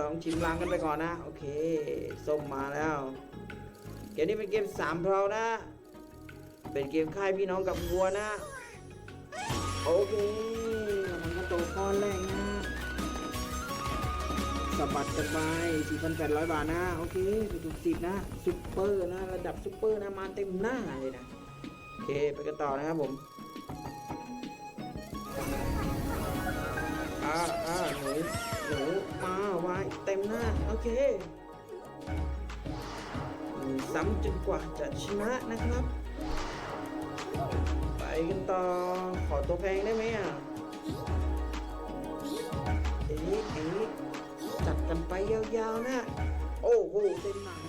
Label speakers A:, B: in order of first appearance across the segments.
A: ลองชิมลางกันไปก่อนนะ โอเคส้มมาแล้ว เกมนี้เป็นเกมสามเพลานะ เป็นเกมค่ายพี่น้องกับวัวนะ โอเคมันก็โตก้อนแรกนะสะบัดกันไป4,800 บาทนะ โอเคไปถูกสิบนะซุปเปอร์นะ ระดับซุปเปอร์นะ มาเต็มหน้าเลยนะ โอเค ไปกันต่อนะครับผม อ่าหนูมาไว้เต็มหน้า โอเคซ้ำจนกว่าจะชนะนะครับ ไปกันต่อ ขอตัวแพงได้ไหมอะเอ๊ะเอ๊ะจัดกันไปยาวๆนะ โอ้โหเต็มหนัง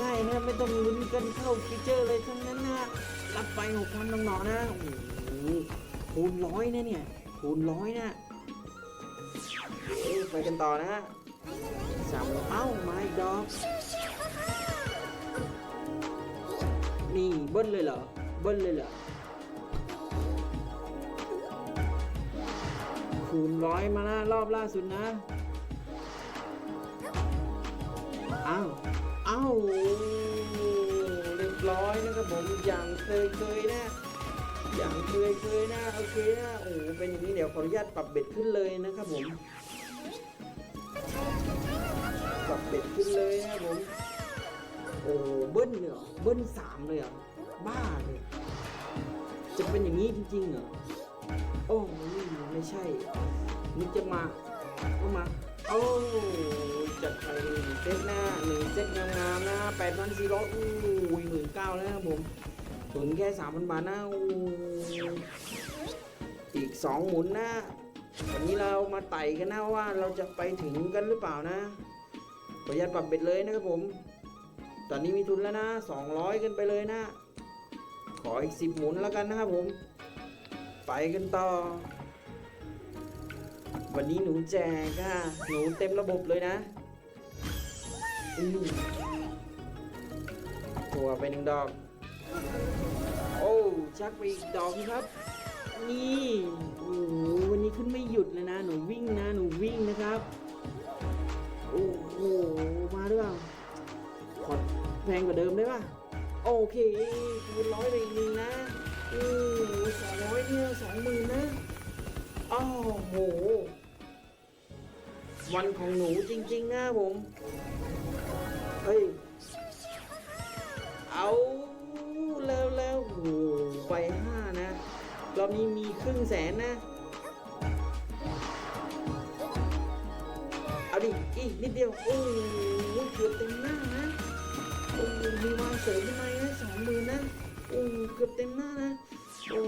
A: ง่ายๆนะไม่ต้องลุ้นกันเข้าฟีเจอร์เลยทั้งนั้นนะ รับไปหกพันน้องๆนะโอ้โห คูณร้อยนะเนี่ย คูณร้อยนะไปกันต่อนะสามเอ้าไมาอีกดอก นี่เบิ้ลเลยเหรอ เบิ้ลเลยเหรอ คูณร้อยมานะรอบล่าสุดนะอ้าวอ้าวเรียบร้อยนะครับผมอย่างเคยๆนะ อย่างเคยเคยๆนะโอเคนะโอ้เป็นอย่างนี้เดี๋ยวขออนุญาตปรับเบ็ดขึ้นเลยนะครับผมปรับเบ็ดขึ้นเลยนะผมโอ้เบิ้ลเนี่ยเหรอเบิ้ลสามเลยเหรอบ้าเลยจะเป็นอย่างนี้จริงๆเหรอโอ้ไม่ใช่นี่จะมาก็มาโอ้จัดไปหนึ่งเซตหน้าหนึ่งเซตงามๆนะแปดพันสี่ร้อยอู้ยหมื่นเก้าแล้วนะครับผม ถึงแค่สามพันบาทนะอูอีกสองหมุนนะ วันนี้เรามาไต่กันนะว่าเราจะไปถึงกันหรือเปล่านะขออนุญาตปรับเบ็ดเลยนะครับผม ตอนนี้มีทุนแล้วนะสองร้อยกันไปเลยนะ ขออีกสิบหมุนแล้วกันนะครับผม ไปกันต่อ วันนี้หนูแจกอะหนูเต็มระบบเลยนะอืมตัวไปหนึ่งดอก โอ้ชักไปอีกดอกครับ นี่โอ้วันนี้ขึ้นไม่หยุดเลยนะ หนูวิ่งนะ หนูวิ่งนะครับ โอ้โห มาหรือเปล่าขอแพงกว่าเดิมได้ป่ะ โอเคคูณร้อยไปอีกหนึ่งนะโอ้สองร้อยเนี่ยสองหมื่นนะอ้าวโห วันของหนูจริง ๆ นะผม เฮ้ย ห้านะ รอบนี้มีครึ่งแสนนะ เอาดิ อีกนิดเดียว โอ้โหเกือบเต็มหน้านะ โอ้มีวางเสริมขึ้นมานะสองหมื่นนะ โอ้เกือบเต็มหน้านะ โอ้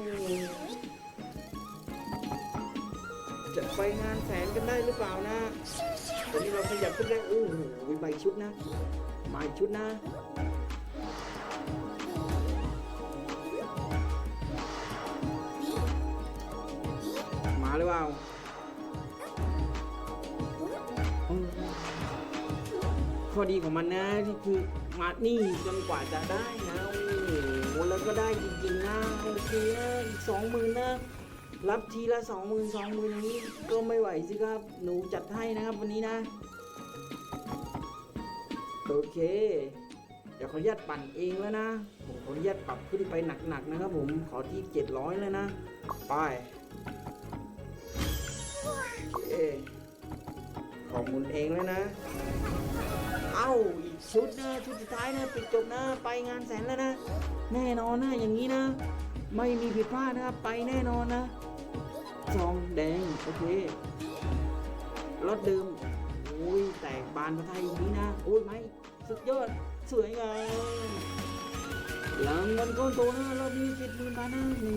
A: จะไปงานแสนกันได้หรือเปล่านะตอนนี้เราขยับขึ้นได้โอ้โหใบชุดนะมาชุดนะ หรือเปล่าข้อดีของมันนะที่คือมานี่จนกว่าจะได้นะโอ้โหแล้วก็ได้จริงๆนะโอเคนะอีกสองหมื่นนะรับทีละสองหมื่นสองหมื่นนี้ก็ไม่ไหวสิครับ หนูจัดให้นะครับวันนี้นะ โอเค เดี๋ยวขออนุญาตปั่นเองแล้วนะผมขออนุญาตปรับขึ้นไปหนักๆนะครับผมขอที่เจ็ดร้อยเลยนะไป โอเคขอหมุนเองแล้วนะ เอ้าอีกชุดนะชุดสุดท้ายนะปิดจบนะไปงานแสนแล้วนะ แน่นอนนะอย่างนี้นะ ไม่มีผิดพลาดนะครับไปแน่นอนนะซองแดงโอเครถเดิมโอ้ยแตกบานพระไทยอย่างนี้นะโอ้ยไม่สุดยอดสวยงามหลังเงินก้อนโตนะรอบนี้เจ็ดหมื่นบาทนะนึ่